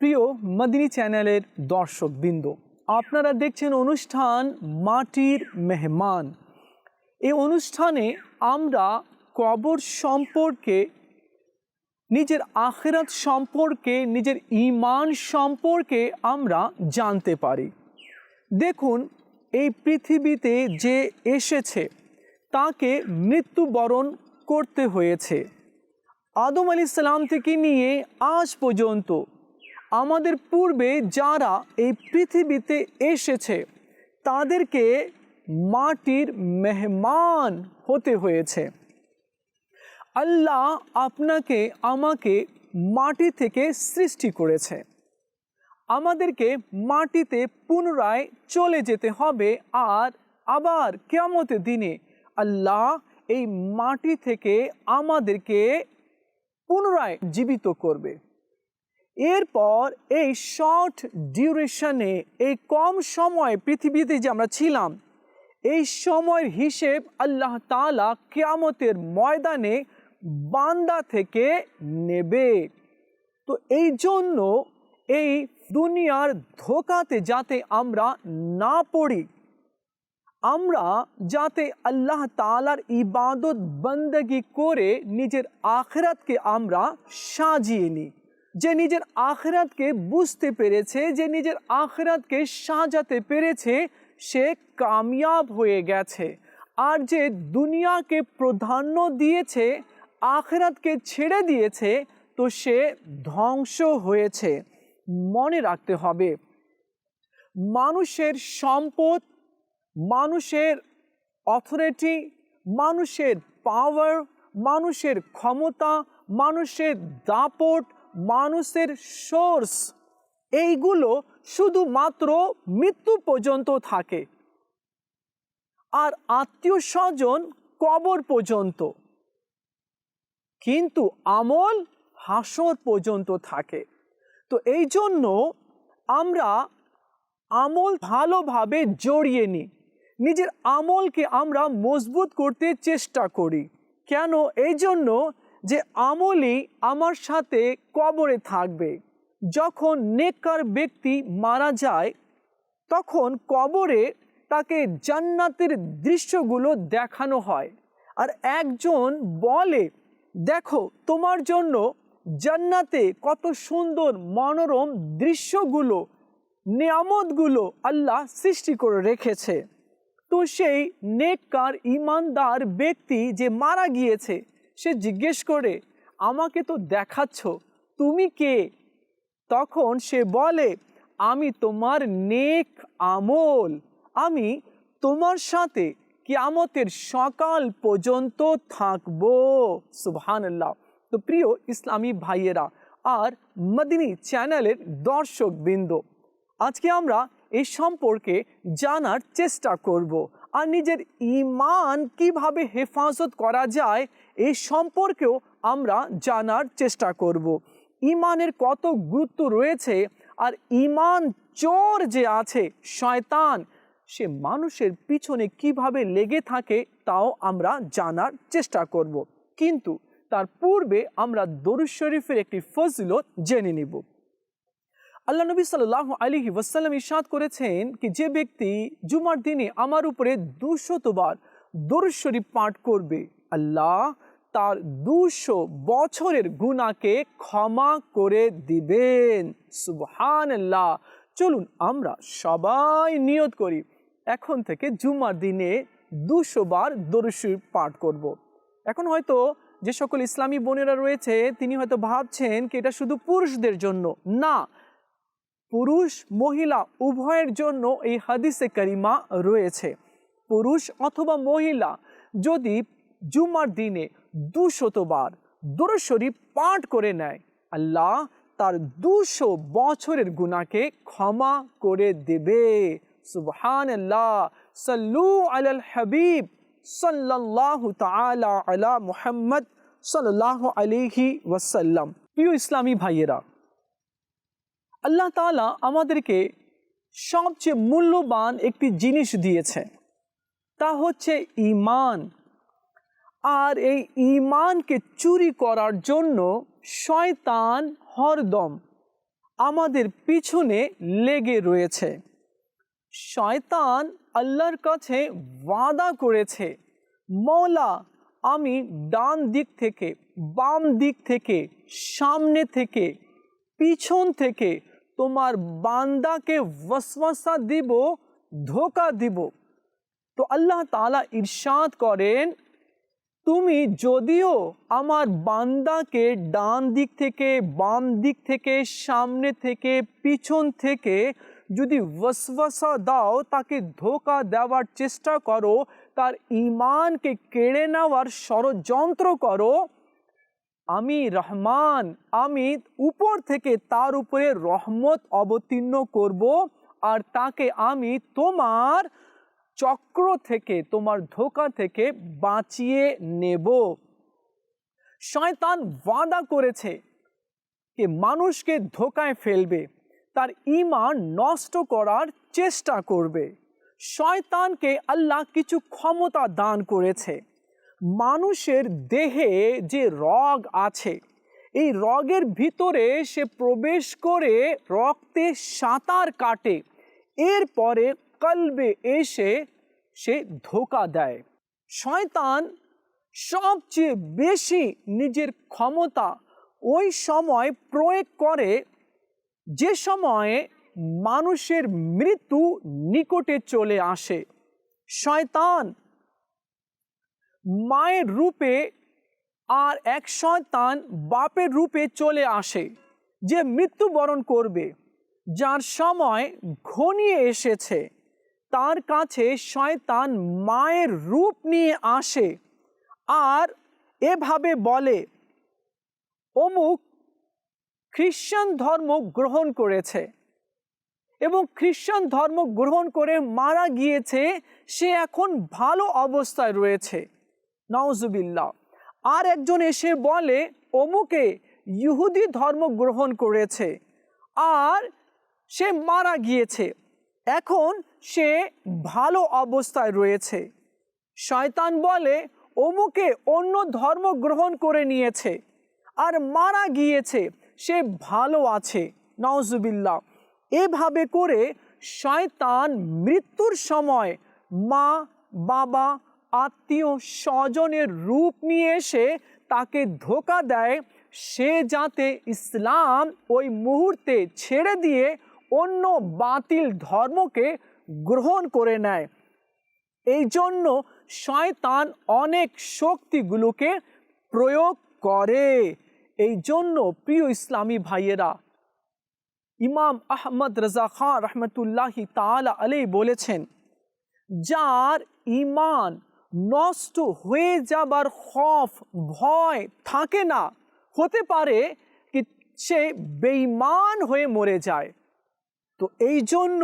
প্রিয় মদিনী চ্যানেলের দর্শকবৃন্দ, আপনারা দেখছেন অনুষ্ঠান মাটির মেহমান। এই অনুষ্ঠানে আমরা কবর সম্পর্কে, নিজের আখেরাত সম্পর্কে, নিজের ইমান সম্পর্কে আমরা জানতে পারি। দেখুন, এই পৃথিবীতে যে এসেছে, তাকে মৃত্যুবরণ করতে হয়েছে। আদম আলি সালাম থেকে নিয়ে আজ পর্যন্ত আমাদের পূর্বে যারা এই পৃথিবীতে এসেছে, তাদেরকে মাটির মেহমান হতে হয়েছে। আল্লাহ আপনাকে, আমাকে মাটি থেকে সৃষ্টি করেছে। আমাদেরকে মাটিতে পুনরায় চলে যেতে হবে আর আবার কেমতের দিনে আল্লাহ এই মাটি থেকে আমাদেরকে পুনরায় জীবিত করবে। এরপর এই শর্ট ডিউরেশনে এই কম সময় পৃথিবীতে যে আমরা ছিলাম, এই সময়ের হিসেব আল্লাহ তালা কেয়ামতের ময়দানে বান্দা থেকে নেবে। তো এই জন্য এই দুনিয়ার ধোকাতে যাতে আমরা না পড়ি, আমরা যাতে আল্লাহ তালার ইবাদত বন্দগি করে নিজের আখরাতকে আমরা সাজিয়ে নিই। যে নিজের আখরাতকে বুঝতে পেরেছে, যে নিজের আখরাতকে সাজাতে পেরেছে, সে কামিয়াব হয়ে গেছে। আর যে দুনিয়াকে প্রাধান্য দিয়েছে, আখরাতকে ছেড়ে দিয়েছে, তো সে ধ্বংস হয়েছে। মনে রাখতে হবে, মানুষের সম্পদ, মানুষের অথরিটি মানুষের পাওয়ার মানুষের ক্ষমতা, মানুষের দাপট মানুষের সোর্স। এইগুলো শুধুমাত্র মৃত্যু পর্যন্ত থাকে। আর আত্মীয় স্বজন কবর পর্যন্ত। কিন্তু আমল হাসর পর্যন্ত থাকে। তো এই জন্য আমরা আমল ভালোভাবে জড়িয়ে নিই। নিজের আমলকে আমরা মজবুত করতে চেষ্টা করি। কেন? এই জন্য যে আমলই আমার সাথে কবরে থাকবে। যখন নেকর ব্যক্তি মারা যায়, তখন কবরে তাকে জান্নাতের দৃশ্যগুলো দেখানো হয়। আর একজন বলে, দেখো, তোমার জন্য জান্নাতে কত সুন্দর মনোরম দৃশ্যগুলো, নিয়ামতগুলো আল্লাহ সৃষ্টি করে রেখেছে। তো সেই নেককার, ইমানদার ব্যক্তি যে মারা গিয়েছে সে জিজ্ঞেস করে, আমাকে তো দেখাচ্ছ, তুমি কে? তখন সে বলে, আমি তোমার নেক আমল। আমি তোমার সাথে কিয়ামতের সকাল পর্যন্ত থাকব। সুবহান আল্লাহ তো প্রিয় ইসলামী ভাইয়েরা, আর মদিনী চ্যানেলের দর্শক বৃন্দ আজকে আমরা এই সম্পর্কে জানার চেষ্টা করব, আর নিজের ইমান কীভাবে হেফাজত করা যায় এই সম্পর্কেও আমরা জানার চেষ্টা করব। ইমানের কত গুরুত্ব রয়েছে আর ইমান চোর যে আছে, শয়তান, সে মানুষের পিছনে কীভাবে লেগে থাকে তাও আমরা জানার চেষ্টা করব। কিন্তু তার পূর্বে আমরা দরুদ শরীফের একটি ফজিলত জেনে নিব। আল্লাহ নবী সাল্লাহ আলিহি ওয়াসাল্লাম ইসাদ করেছেন কি যে ব্যক্তি জুমার দিনে আমার উপরে দুশতবার দরুদ শরীফ পাঠ করবে, আল্লাহ তার দুশো বছরের গুণাকে ক্ষমা করে দিবেন। সুবহানল্লাহ। চলুন আমরা সবাই নিয়ত করি। এখন থেকে জুমার দিনে দুশো বার দরুদ পাঠ করব। এখন হয়তো যে সকল ইসলামী বোনেরা রয়েছে, তিনি হয়তো ভাবছেন কি এটা শুধু পুরুষদের জন্য? না, পুরুষ, মহিলা উভয়ের জন্য এই হাদিসে করিমা রয়েছে। পুরুষ অথবা মহিলা, যদি জুমার দিনে দুশতবার দরুদ শরীফ পাঠ করে নেয়। আল্লাহ তার দুশো বছরের গুণাকে ক্ষমা করে দেবে। সুবহান আল্লাহ সাল্লু আলাল হাবিব, সাল্লাল্লাহু তাআলা আলা মুহাম্মদ সাল্লাল্লাহু আলাইহি ওয়াসাল্লাম। প্রিয় ইসলামী ভাইয়েরা, আল্লাহ তাআলা আমাদেরকে সবচেয়ে মূল্যবান একটি জিনিস দিয়েছে তা হচ্ছে ইমান আর এই ইমানকে চুরি করার জন্য শয়তান হরদম আমাদের পিছনে লেগে রয়েছে। শয়তান আল্লাহর কাছে ওয়াদা করেছে মৌলা আমি ডান দিক থেকে, বাম দিক থেকে, সামনে থেকে, পিছন থেকে তোমার বান্দাকে ওয়াসওয়াসা দিব, ধোকা দিব। তো আল্লাহ তাআলা ইরশাদ করেন তুমি যদিও আমার বান্দাকে ডান দিক থেকে, বাম দিক থেকে, সামনে থেকে, পিছন থেকে যদি ওয়াসওয়াসা দাও, তাকে ধোকা দেওয়ার চেষ্টা করো, তার ইমানকে কেড়ে নেওয়ার ষড়যন্ত্র করো, আমি রহমান, আমি উপর থেকে তার উপরে রহমত অবতীর্ণ করব, আর তাকে আমি তোমার চক্র থেকে, তোমার ধোকা থেকে বাঁচিয়ে নেব। শয়তান ওয়াদা করেছে যে মানুষকে ধোকায় ফেলবে, তার ইমান নষ্ট করার চেষ্টা করবে। শয়তানকে আল্লাহ কিছু ক্ষমতা দান করেছে। মানুষের দেহে যে রগ আছে, এই রগের ভিতরে সে প্রবেশ করে রক্তে সাঁতার কাটে। এরপরে কলবে এসে সে ধোকা দেয়। শয়তান সবচেয়ে বেশি নিজের ক্ষমতা ওই সময় প্রয়োগ করে যে সময়ে মানুষের মৃত্যু নিকটে চলে আসে। শয়তান মায়ের রূপে আর এক শয়তান বাপের রূপে চলে আসে, যে মৃত্যুবরণ করবে, যার সময় ঘনিয়ে এসেছে। তার কাছে শয়তান মায়ের রূপ নিয়ে আসে আর এভাবে বলে, অমুক খ্রিস্টান ধর্ম গ্রহণ করেছে এবং খ্রিস্টান ধর্ম গ্রহণ করে মারা গিয়েছে, সে এখন ভালো অবস্থায় রয়েছে। নওজুবিল্লাহ আর একজন এসে বলে, অমুকে ইহুদি ধর্ম গ্রহণ করেছে আর সে মারা গিয়েছে। এখন সে ভালো অবস্থায় রয়েছে। শয়তান বলে, অমুকে অন্য ধর্ম গ্রহণ করে নিয়েছে আর মারা গিয়েছে, সে ভালো আছে। নওজুবিল্লাহ এভাবে করে শয়তান মৃত্যুর সময় মা, বাবা, আত্মীয়, স্বজনের রূপ নিয়ে এসে তাকে ধোকা দেয়। সে যাতে ইসলাম ওই মুহূর্তে ছেড়ে দিয়ে অন্য বাতিল ধর্মকে গ্রহণ করে নেয়। এই জন্য শয়তান অনেক শক্তিগুলোকে প্রয়োগ করে। এই জন্য প্রিয় ইসলামী ভাইয়েরা, ইমাম আহমদ রাজা খান রহমতুল্লাহি তালা আলাই বলেছেন, যার ইমান নষ্ট হয়ে যাবার খফ ভয় থাকে না, হতে পারে কি সে বেঈমান হয়ে মরে যায়। তো এই জন্য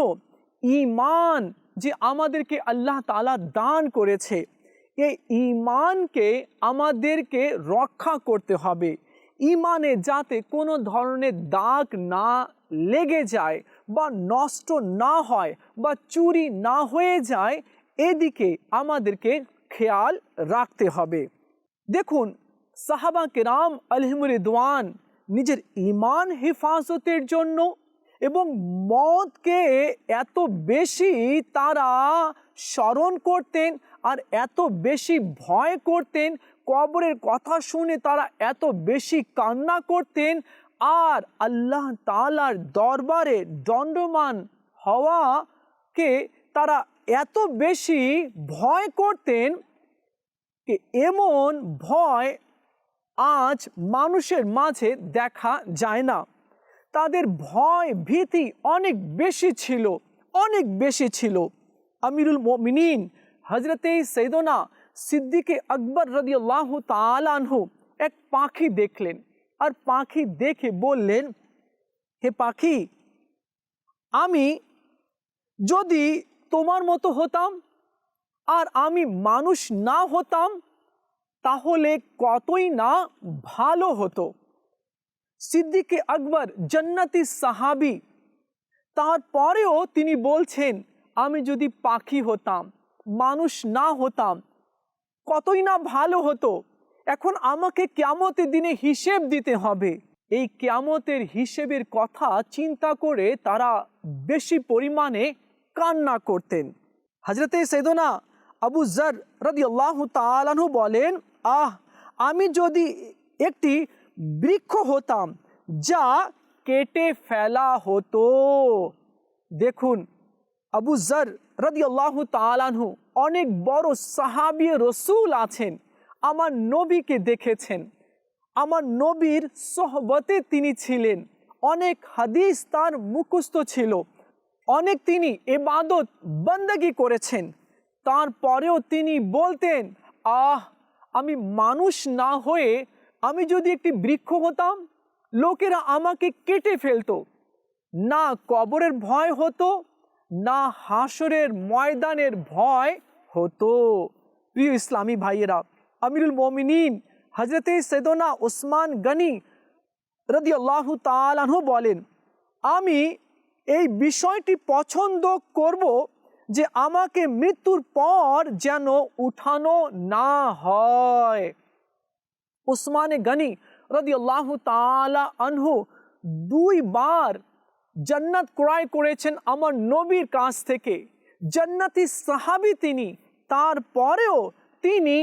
ইমান যে আমাদেরকে আল্লাহ তালা দান করেছে, এই ইমানকে আমাদেরকে রক্ষা করতে হবে। ইমানে যাতে কোনো ধরনের দাগ না লেগে যায় বা নষ্ট না হয় বা চুরি না হয়ে যায়, এদিকে আমাদেরকে খেয়াল রাখতে হবে। দেখুন, সাহাবা কেরাম আলহিমরিদওয়ান নিজের ইমান হেফাজতের জন্য এবং মদকে এত বেশি তারা স্মরণ করতেন আর এত বেশি ভয় করতেন। কবরের কথা শুনে তারা এত বেশি কান্না করতেন আর আল্লাহ তালার দরবারে দণ্ডমান হওয়াকে তারা এত বেশি ভয় করতেন যে এমন ভয় আজ মানুষের মাঝে দেখা যায় না। তাদের ভয়, ভীতি অনেক বেশি ছিল, অনেক বেশি ছিল। আমিরুল মিনীন হজরতে সৈদনা সিদ্দিকে আকবর রদিয়াল্লাহ তালানহু এক পাখি দেখলেন আর পাখি দেখে বললেন, হে পাখি, আমি যদি তোমার মতো হতাম আর আমি মানুষ না হতাম, তাহলে কতই না ভালো হতো? সিদ্দিকে আকবর জান্নাতি সাহাবি। তারপরেও তিনি বলছেন, আমি যদি পাখি হতাম, মানুষ না হতাম, কতই না ভালো হতো। এখন আমাকে কেমতের দিনে হিসেব দিতে হবে। এই কেমতের হিসেবের কথা চিন্তা করে তারা বেশি পরিমাণে কান্না করতেন। হাজরতে সেদনা আবু জর রদি আল্লাহ তালানহু বলেন, আহ, আমি যদি একটি বৃক্ষ হতাম, যা কেটে ফেলা হতো। দেখুন, আবু জর রদি আল্লাহ তালানহু অনেক বড় সাহাবি রসুল আছেন, আমার নবীকে দেখেছেন। আমার নবীর সহবতে তিনি ছিলেন। অনেক হাদিস তার মুখস্থ ছিল। অনেক তিনি এবাদত বন্দগি করেছেন। তারপরেও তিনি বলতেন, আহ, আমি মানুষ না হয়ে আমি যদি একটি বৃক্ষ হতাম, লোকেরা আমাকে কেটে ফেলতো। না কবরের ভয় হতো, না হাসরের ময়দানের ভয় হতো। প্রিয় ইসলামী ভাইয়েরা, আমিরুল মমিনিন হজরতে সেদনা ওসমান গনি রদি আল্লাহ তালানহু বলেন, আমি এই বিষয়টি পছন্দ করব যে আমাকে মৃত্যুর পর যেন উঠানো না হয়। উসমানে গনি রদি আল্লাহ তালা আনহু দুইবার জান্নাত ক্রয় করেছেন আমার নবীর কাছ থেকে। জান্নাতি সাহাবি তিনি, তারপরেও তিনি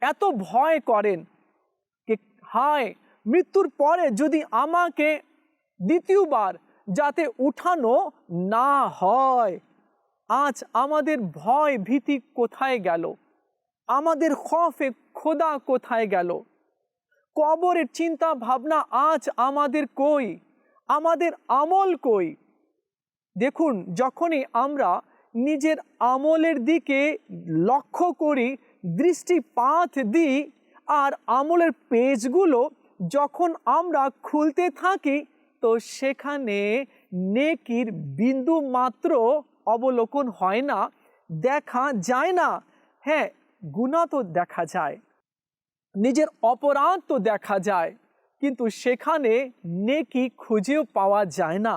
এত ভয় করেন যে, হায়, মৃত্যুর পরে যদি আমাকে দ্বিতীয়বার যাতে উঠানো না হয়, আজ আমাদের ভয় ভীতি কোথায় গেল? আমাদের খফে খোদা কোথায় গেল? কবরের চিন্তা ভাবনা আজ আমাদের কই? আমাদের আমল কই? দেখুন, যখনই আমরা নিজের আমলের দিকে লক্ষ্য করি, দৃষ্টিপাত দিই, আর আমলের পেজগুলো যখন আমরা খুলতে থাকি, তো সেখানে নেকির বিন্দু মাত্র অবলোকন হয় না, দেখা যায় না। হ্যাঁ গুণা তো দেখা যায়। নিজের অপরাধ তো দেখা যায়, কিন্তু সেখানে নেকি খুঁজেও পাওয়া যায় না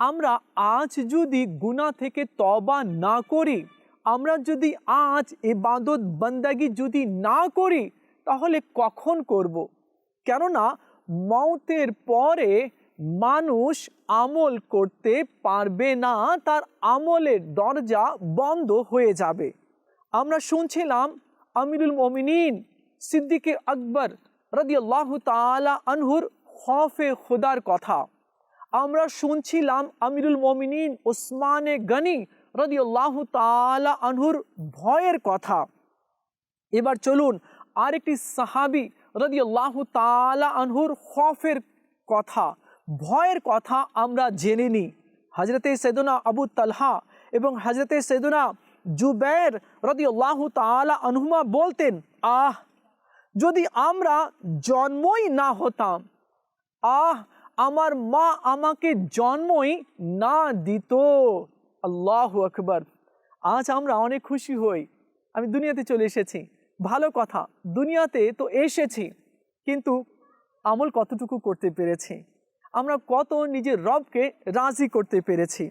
আমরা আজ যদি গুণা থেকে তবা না করি, আমরা যদি আজ এবাদত বন্দাগি যদি না করি, তাহলে কখন করব। কেননা মৌতের পরে মানুষ আমল করতে পারবে না, তার আমলের দরজা বন্ধ হয়ে যাবে আমরা শুনছিলাম আমিরুল মমিনিন সিদ্দিকে আকবর রদিয়াল্লাহ তালা আনহুর খফে খুদার কথা। আমরা শুনছিলাম আমিরুল মমিনিন ওসমানে গনি রদিয়াল্লাহ তালা আনহুর ভয়ের কথা। এবার চলুন আরেকটি সাহাবি রদিয়াল্লাহ তালা আনহুর খফের কথা, ভয়ের কথা আমরা জেনে নিই। হজরতে সেদুনা আবু তালহা এবং হজরতে সেদুনা জুবের রদিয়াল্লাহ তালা আনহুমা বলতেন, আহ যদি আমরা জন্মই না হতাম, আহ, আমার মা আমাকে জন্মই না দিত। আল্লাহ আকবর। আজ আমরা অনেক খুশি হই। আমি দুনিয়াতে চলে এসেছি। ভালো কথা, দুনিয়াতে তো এসেছি, কিন্তু আমল কতটুকু করতে পেরেছি? আমরা কত নিজের রবকে রাজি করতে পেরেছি।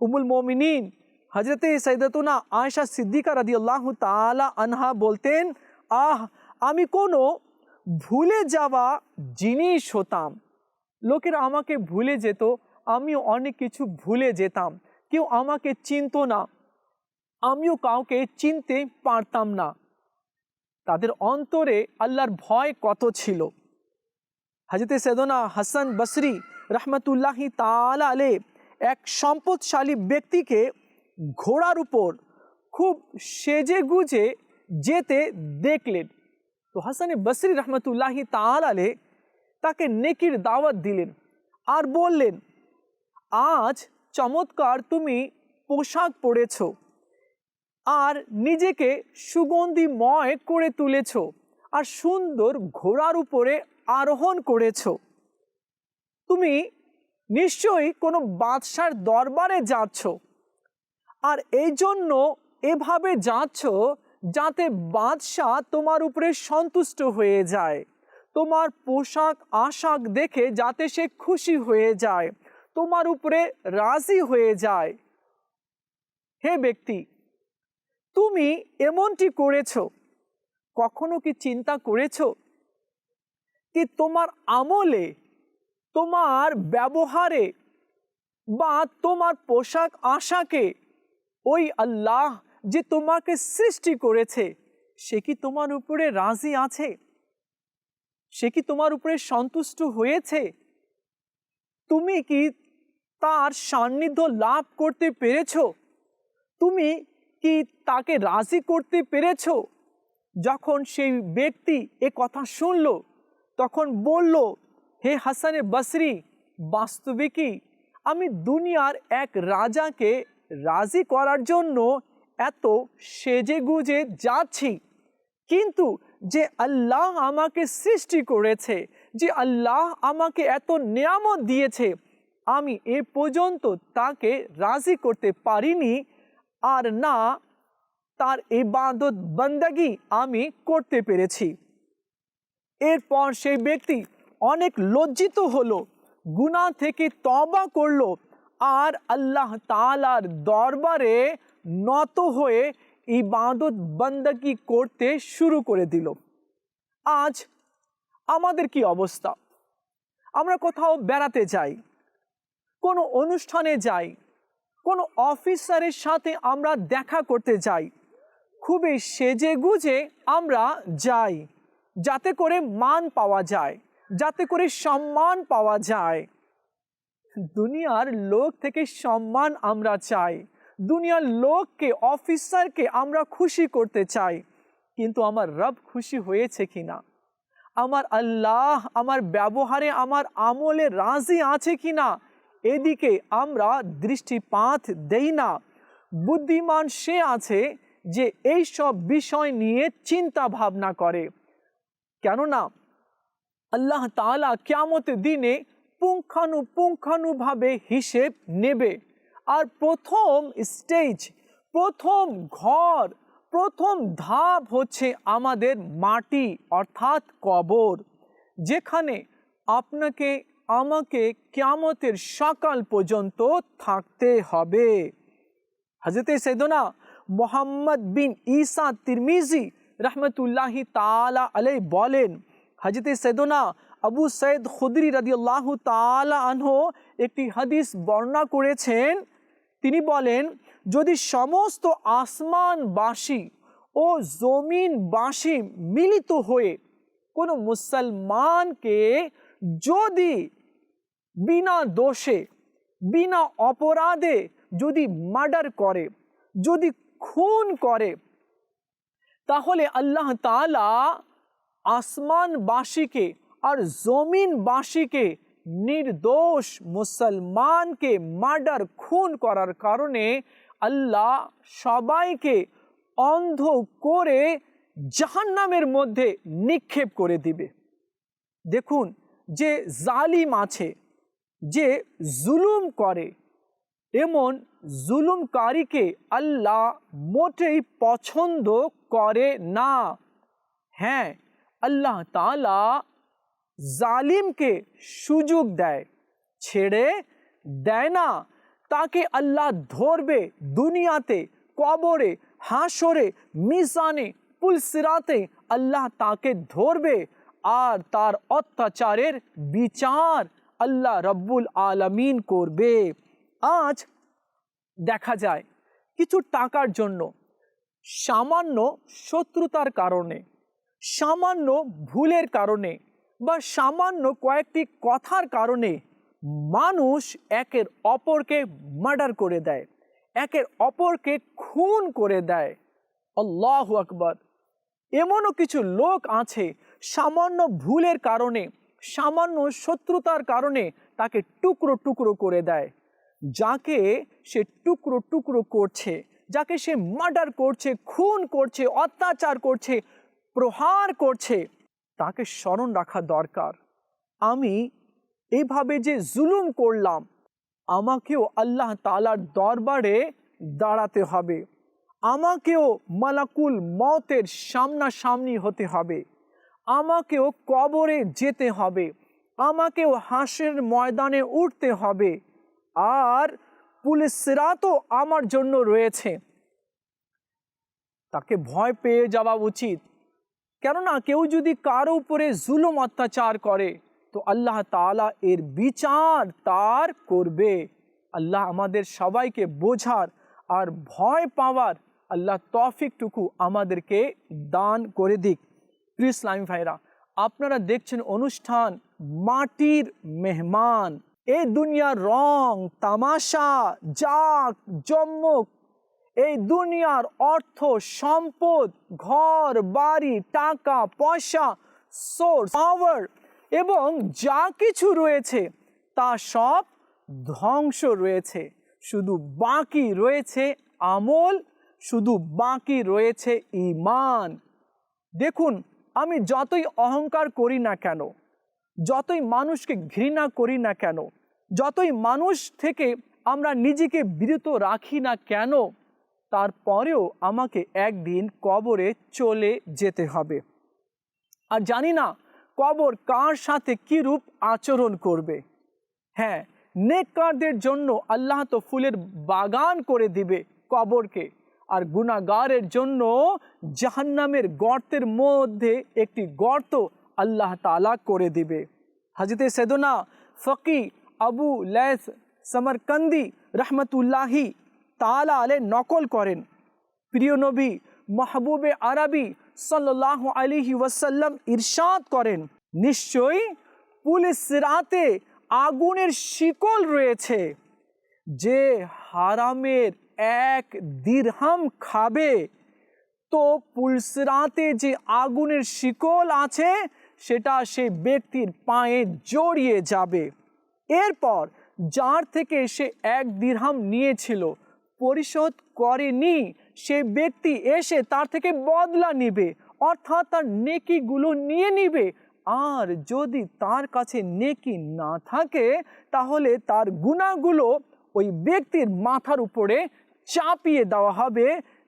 উমুল মমিনিন হজরতে সৈদতুনা আয়সা সিদ্দিকা রাদি আল্লাহ তালা আনহা বলতেন, আহ আমি কোনো ভুলে যাওয়া জিনিস হতাম। লোকেরা আমাকে ভুলে যেত, আমিও অনেক কিছু ভুলে যেতাম। কেউ আমাকে চিনত না, আমিও কাউকে চিনতে পারতাম না। তাদের অন্তরে আল্লাহর ভয় কত ছিল? হাজরতে সেদনা হাসান বসরি রহমতুল্লাহি তালা এক সম্পদশালী ব্যক্তিকে ঘোড়ার উপর খুব সেজে গুজে যেতে দেখলেন। তো হাসানে বসরি রহমতুল্লাহি তালে তাকে নেকির দাওয়াত দিলেন আর বললেন, আজ চমৎকার তুমি পোশাক পরেছ আর নিজেকে সুগন্ধিময় করে তুলেছ আর সুন্দর ঘোড়ার উপরে আরোহণ করেছ। তুমি নিশ্চয়ই কোনো বাদশার দরবারে যাচ্ছ আর এই জন্য এভাবে যাচ্ছ যাতে বাদশাহ তোমার উপরে সন্তুষ্ট হয়ে যায়। তোমার পোশাক, আশাক দেখে যাতে সে খুশি হয়ে যায়। তোমার উপরে রাজি হয়ে যায়। হে ব্যক্তি, তুমি এমনটি করেছ? কখনো কি চিন্তা করেছ কি তোমার আমলে, তোমার ব্যবহারে বা তোমার পোশাক, আশাকে ওই আল্লাহ যে তোমাকে সৃষ্টি করেছে, সে কি তোমার উপরে রাজি আছে? সে কি তোমার উপরে সন্তুষ্ট হয়েছে? তুমি কি তার সান্নিধ্য লাভ করতে পেরেছ? তুমি কি তাকে রাজি করতে পেরেছ? যখন সেই ব্যক্তি এ কথা শুনল, তখন বলল, হে হাসানে বসরি বাস্তবিকই আমি দুনিয়ার এক রাজাকে রাজি করার জন্য এত সেজে গুজে যাচ্ছি। কিন্তু যে আল্লাহ আমাকে সৃষ্টি করেছে, যে আল্লাহ আমাকে এত নিয়ামত দিয়েছে, আমি এ পর্যন্ত তাকে রাজি করতে পারিনি আর না তার ইবাদত বন্দাগি আমি করতে পেরেছি। এরপর সেই ব্যক্তি অনেক লজ্জিত হলো গুণা থেকে তবা করল আর আল্লাহ তালার দরবারে নত হয়ে ইবাদত বন্দাগি করতে শুরু করে দিল। আজ আমাদের কি অবস্থা? আমরা কোথাও বেড়াতে যাই, কোনো অনুষ্ঠানে যাই, কোনো অফিসারের সাথে আমরা দেখা করতে যাই, খুবই সেজে গুজে আমরা যাই, যাতে করে মান পাওয়া যায়, যাতে করে সম্মান পাওয়া যায়। দুনিয়ার লোক থেকে সম্মান আমরা চাই। দুনিয়ার লোককে, অফিসারকে আমরা খুশি করতে চাই, কিন্তু আমার রব খুশি হয়েছে কি না আমার আল্লাহ আমার ব্যবহারে, আমার আমলে রাজি আছে কি না এদিকে আমরা দৃষ্টিপাত দেই না। বুদ্ধিমান সে আছে যে এই সব বিষয় নিয়ে চিন্তা ভাবনা করে। কেননা আল্লাহ তালা কেমত দিনে পুঙ্খানুপুঙ্খানুভাবে হিসেব নেবে। আর প্রথম স্টেজ প্রথম ঘর, প্রথম ধাপ হচ্ছে আমাদের মাটি, অর্থাৎ কবর, যেখানে আপনাকে, আমাকে কেয়ামতের সকাল পর্যন্ত থাকতে হবে। হজরত সেদনা মোহাম্মদ বিন ঈসা তিরমিজি রহমতুল্লাহি তালা আলাই বলেন হজরত সেদনা আবু সৈদ খুদরি রাদিয়াল্লাহ তালা আনহ একটি হাদিস বর্ণনা করেছেন তিনি বলেন, যদি সমস্ত আসমানবাসী ও জমিনবাসী মিলিত হয়ে কোনো মুসলমানকে যদি বিনা দোষে, বিনা অপরাধে যদি মার্ডার করে, যদি খুন করে, তাহলে আল্লাহ তালা আসমানবাসীকে আর জমিনবাসীকে নির্দোষ মুসলমানকে মার্ডার, খুন করার কারণে আল্লাহ সবাইকে অন্ধ করে জাহান্নামের মধ্যে নিক্ষেপ করে দিবে। দেখুন যে জালিম আছে, যে জুলুম করে, এমন জুলুমকারীকে আল্লাহ মোটেই পছন্দ করে না। হ্যাঁ আল্লাহ তালা জালিমকে সুযোগ দেয়, ছেড়ে দেয় না। তাকে আল্লাহ ধরবে দুনিয়াতে, কবরে হাসরে মিজানে, পুলসিরাতে আল্লাহ তাকে ধরবে আর তার অত্যাচারের বিচার আল্লাহ রব্বুল আলমিন করবে। আজ দেখা যায় কিছু টাকার জন্য সামান্য শত্রুতার কারণে, সামান্য ভুলের কারণে বা সামান্য কয়েকটি কথার কারণে মানুষ একের অপরকে মার্ডার করে দেয়, একের অপরকে খুন করে দেয়। আল্লাহ আকবর। এমনও কিছু লোক আছে সামান্য ভুলের কারণে, সামান্য শত্রুতার কারণে তাকে টুকরো টুকরো করে দেয়, যাকে সে টুকরো টুকরো করছে, যাকে সে মার্ডার করছে, খুন করছে, অত্যাচার করছে, প্রহার করছে। তাকে স্মরণ রাখা দরকার। আমি এইভাবে যে জুলুম করলাম, আমাকেও আল্লাহ তালার দরবারে দাঁড়াতে হবে। আমাকেও মালাকুল মতের সামনাসামনি হতে হবে। আমাকেও কবরে যেতে হবে। আমাকেও হাঁসের ময়দানে উঠতে হবে। আর পুলিশরা তো আমার জন্য রয়েছে। তাকে ভয় পেয়ে যাওয়া উচিত। কেননা কেউ যদি কারও উপরে জুলুম অত্যাচার করে, তো আল্লাহ তালা এর বিচার তার করবে। আল্লাহ আমাদের সবাইকে বোঝার আর ভয় পাওয়ার আল্লাহ তফিকটুকু আমাদেরকে দান করে দিক। প্রিয় ইসলামী ভাইরা, আপনারা দেখছেন অনুষ্ঠান মাটির মেহমান। এ দুনিয়ার রং, তামাশা, জাক, জম্মক এই দুনিয়ার অর্থ সম্পদ, ঘর, বাড়ি, টাকা, পয়সা সোর্স পাওয়ার এবং যা কিছু রয়েছে, তা সব ধ্বংস রয়েছে। শুধু বাকি রয়েছে আমল, শুধু বাকি রয়েছে ইমান দেখুন, আমি যতই অহংকার করি না কেন, যতই মানুষকে ঘৃণা করি না কেন, যতই মানুষ থেকে আমরা নিজেকে বিরত রাখি না কেন তারপরেও আমাকে একদিন কবরে চলে যেতে হবে। আর জানি না কবর কার সাথে কীরূপ আচরণ করবে। হ্যাঁ নেককারদের জন্য আল্লাহ তো ফুলের বাগান করে দিবে কবরকে। আর গুণাগারের জন্য জাহান্নামের গর্তের মধ্যে একটি গর্ত আল্লাহ তালা করে দিবে। হাজিতে সেদনা ফকি আবু লেস সমরকন্দি রহমতুল্লাহি তালা আলে নকল করেন। প্রিয় নবী মাহবুবে আরবি সাল্লাহ আলিহি ওয়াসাল্লাম ইরশাদ করেন, নিশ্চয়ই পুলিশ রাতে আগুনের শিকল রয়েছে। যে হারামের এক দিরহাম খাবে, তো পুলসরাতে যে আগুনের শিকল আছে, সেটা সে ব্যক্তির পায়ে জড়িয়ে যাবে। এরপর যার থেকে সে এক দিরহাম নিয়েছিল পরিশোধ করেনি। সে ব্যক্তি এসে তার থেকে বদলা নিবে, অর্থাৎ তার নেকিগুলো নিয়ে নিবে। আর যদি তার কাছে নেকি না থাকে, তাহলে তার গুণাগুলো ওই ব্যক্তির মাথার উপরে চাপিয়ে দেওয়া হবে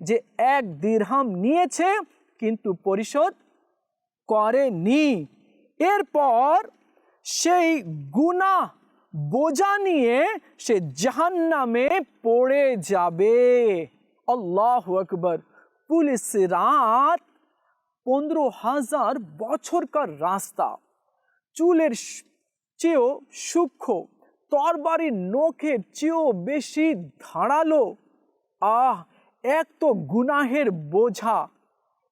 যে এক দীর্হাম নিয়েছে, কিন্তু পরিশোধ করেনি। এরপর সেই গুণা বোঝা নিয়ে সে জাহান্নামে পড়ে যাবে। আল্লাহ আকবর। পুলিশ রাত পনেরো হাজার বছরকার রাস্তা। চুলের চেয়েও সূক্ষ্ম, তরবারির নখের চেয়েও বেশি ধারালো। আহ, এক তো গুনাহের বোঝা।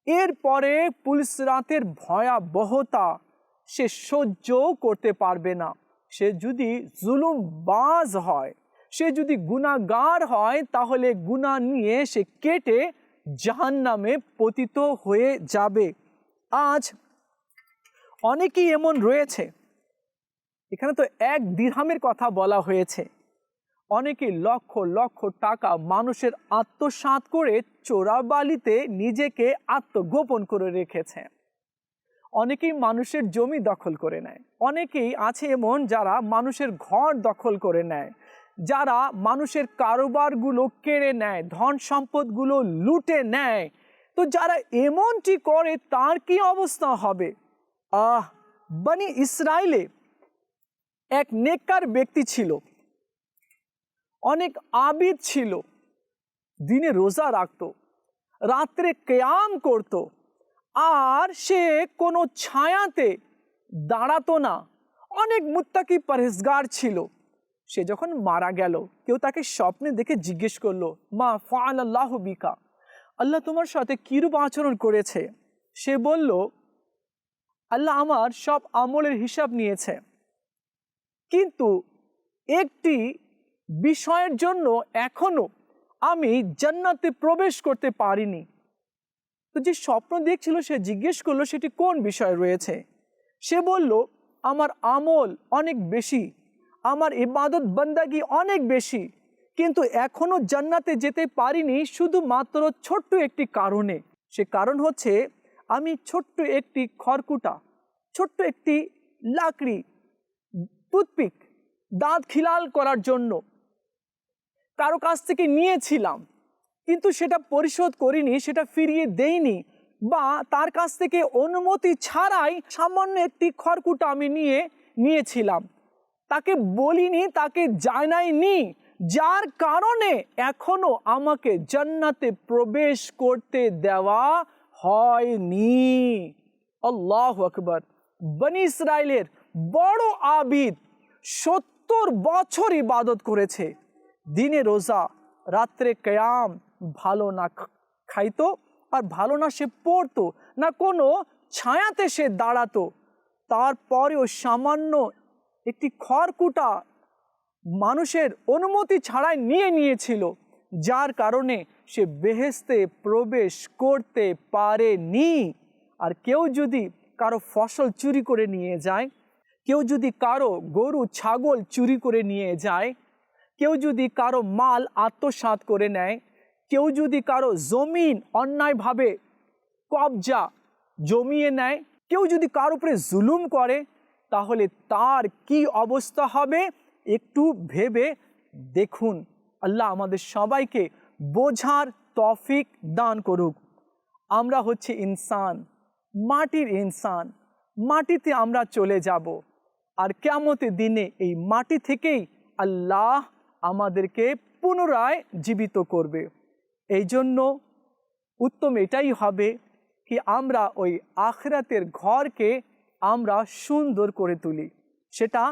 এরপরে পুলিশ রাতের ভয়াবহতা সে সহ্য করতে পারবে না। সে যদি জুলুম বাজ হয়, সে যদি গুণাগার হয়, তাহলে গুণা নিয়ে সে কেটে জাহান নামে পতিত হয়ে যাবে। আজ অনেকেই এমন রয়েছে। এখানে তো এক দিরহামের কথা বলা হয়েছে। অনেকে লক্ষ লক্ষ টাকা মানুষের আত্মসাত করে চোরাবালিতে নিজেকে আত্মগোপন করে রেখেছে। অনেকেই মানুষের জমি দখল করে নেয়। অনেকেই আছে এমন যারা মানুষের ঘর দখল করে নেয়, যারা মানুষের কারোবারগুলো কেড়ে নেয়, ধন সম্পদগুলো লুটে নেয়। তো যারা এমনটি করে তার কি অবস্থা হবে? আহ, বানি ইসরায়েলে এক নেককার ব্যক্তি ছিল। অনেক আবিদ ছিল। দিনে রোজা রাখত। রাত্রে কেয়াম করত। আর সে কোনো ছায়াতে দাঁড়াতো না। অনেক মুত্তাকি পরহেজগার ছিল। সে যখন মারা গেল, কেউ তাকে স্বপ্নে দেখে জিজ্ঞেস করল, মা ফাল আল্লাহ বিকা? আল্লাহ তোমার সাথে কীরূপ আচরণ করেছে? সে বলল, আল্লাহ আমার সব আমলের হিসাব নিয়েছে। কিন্তু একটি বিষয়ের জন্য এখনও আমি জান্নাতে প্রবেশ করতে পারিনি। তো যে স্বপ্ন দেখছিল, সে জিজ্ঞেস করল, সেটি কোন বিষয় রয়েছে? সে বলল, আমার আমল অনেক বেশি, আমার ইবাদত বন্দাগি অনেক বেশি, কিন্তু এখনও জান্নাতে যেতে পারিনি, শুধুমাত্র ছোট্ট একটি কারণে। সে কারণ হচ্ছে, আমি ছোট্ট একটি খড়কুটা, ছোট্ট একটি লাকড়ি, টুথপিক দাঁত খিলাল করার জন্য কারও কাছ থেকে নিয়েছিলাম। কিন্তু সেটা পরিশোধ করিনি, সেটা ফিরিয়ে দেইনি বা তার কাছ থেকে অনুমতি ছাড়াই সামান্য একটি খড়কুটা আমি নিয়ে নিয়েছিলাম। তাকে বলিনি, তাকে জানাইনি, যার কারণে এখনও আমাকে জান্নাতে প্রবেশ করতে দেওয়া হয়নি। আল্লাহ আকবর। বনি ইসরায়েলের বড় আবিদ সত্তর বছর ইবাদত করেছে। দিনে রোজা, রাত্রে কয়াম ভালো না খাইতো আর ভালো না সে পড়তো, না কোনো ছায়াতে সে দাঁড়াতো। তারপরেও সামান্য একটি খড়কুটা মানুষের অনুমতি ছাড়াই নিয়ে নিয়েছিল, যার কারণে সে বেহেস্তে প্রবেশ করতে পারেনি। আর কেউ যদি কারও ফসল চুরি করে নিয়ে যায়, কেউ যদি কারও গরু, ছাগল চুরি করে নিয়ে যায়, কেউ যদি কারও মাল আত্মসাৎ করে নেয় কেউ যদি কারও জমিন অন্যায়ভাবে কবজা জমিয়ে নেয়, কেউ যদি কার উপরে জুলুম করে, তাহলে তার কি অবস্থা হবে? একটু ভেবে দেখুন। আল্লাহ আমাদের সবাইকে বোঝার তফিক দান করুক। আমরা হচ্ছে ইনসান, মাটির ইনসান। মাটিতে আমরা চলে যাব। আর কেমতে দিনে এই মাটি থেকেই আল্লাহ আমাদেরকে পুনরায় জীবিত করবে। এই জন্য উত্তম এটাই হবে কি আমরা ওই আখরাতের ঘরকে আমরা সুন্দর করে তুলি। সেটা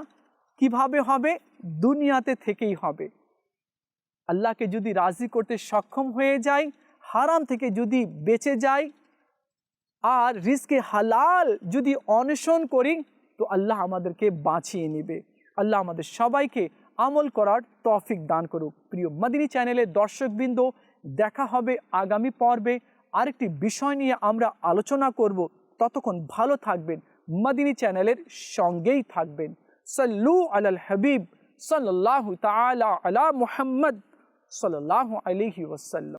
কীভাবে হবে? দুনিয়াতে থেকেই হবে। আল্লাহকে যদি রাজি করতে সক্ষম হয়ে যায় হারাম থেকে যদি বেঁচে যাই, আর রিস্কে হালাল যদি অন্বেষণ করি, তো আল্লাহ আমাদেরকে বাঁচিয়ে নেবে। আল্লাহ আমাদের সবাইকে আমল করার তৌফিক দান করুক। প্রিয় মাদিনী চ্যানেলের দর্শকবৃন্দ দেখা হবে আগামী পর্বে। আরেকটি বিষয় নিয়ে আমরা আলোচনা করব। ততক্ষণ ভালো থাকবেন। মদিনী চ্যানেলের সঙ্গেই থাকবেন। সাল্লু আলাল হাবিব সাল্লাহ তালা আলা মুহাম্মদ সাল্লাহ আলিহি ওয়াসাল্লাম।